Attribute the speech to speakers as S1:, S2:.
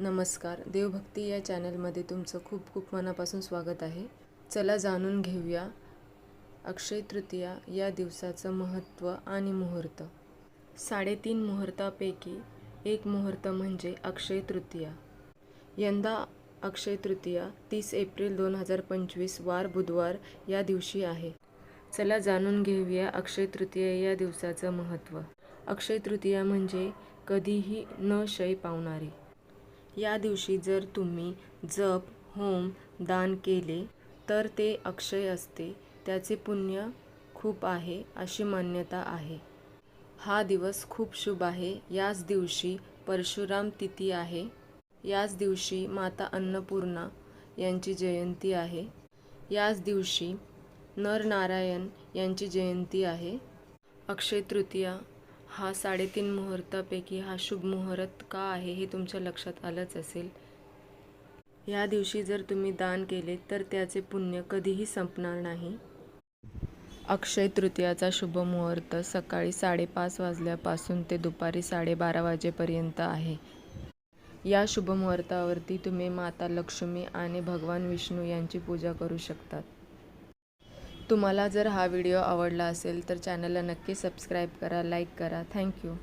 S1: नमस्कार. देवभक्ती या चॅनलमध्ये तुमचं खूप खूप मनापासून स्वागत आहे. चला जाणून घेऊया अक्षय तृतीया या दिवसाचं महत्त्व आणि मुहूर्त. साडेतीन मुहूर्तापैकी एक मुहूर्त म्हणजे अक्षय तृतीया. यंदा अक्षय तृतीया तीस एप्रिल दोन हजार पंचवीस वार बुधवार या दिवशी आहे. चला जाणून घेऊया अक्षय तृतीया या दिवसाचं महत्त्व. अक्षय तृतीया म्हणजे कधीही न शय पावणारी. या दिवशी जर तुम्ही जप होम दान केले तर ते अक्षय असते. त्याचे पुण्य खूप आहे अशी मान्यता आहे. हा दिवस खूप शुभ आहे. याच दिवशी परशुराम तिथी आहे. याच दिवशी माता अन्नपूर्णा यांची जयंती आहे. याच दिवशी नरनारायण यांची जयंती आहे. अक्षय तृतीया हा साडेतीन मुहूर्तापैकी हा शुभ मुहूर्त का आहे हे तुमच्या लक्षात आलंच असेल. या दिवशी जर तुम्ही दान केले तर त्याचे पुण्य कधीही संपणार नाही. अक्षय तृतीयाचा शुभ मुहूर्त सकाळी साडेपाच वाजल्यापासून ते दुपारी साडेबारा वाजेपर्यंत आहे. या शुभ मुहूर्तावरती तुम्ही माता लक्ष्मी आणि भगवान विष्णू यांची पूजा करू शकतात. तुम्हाला जर हा व्हिडिओ आवडला असेल तर चॅनलला नक्की सबस्क्राईब करा लाईक करा. थँक्यू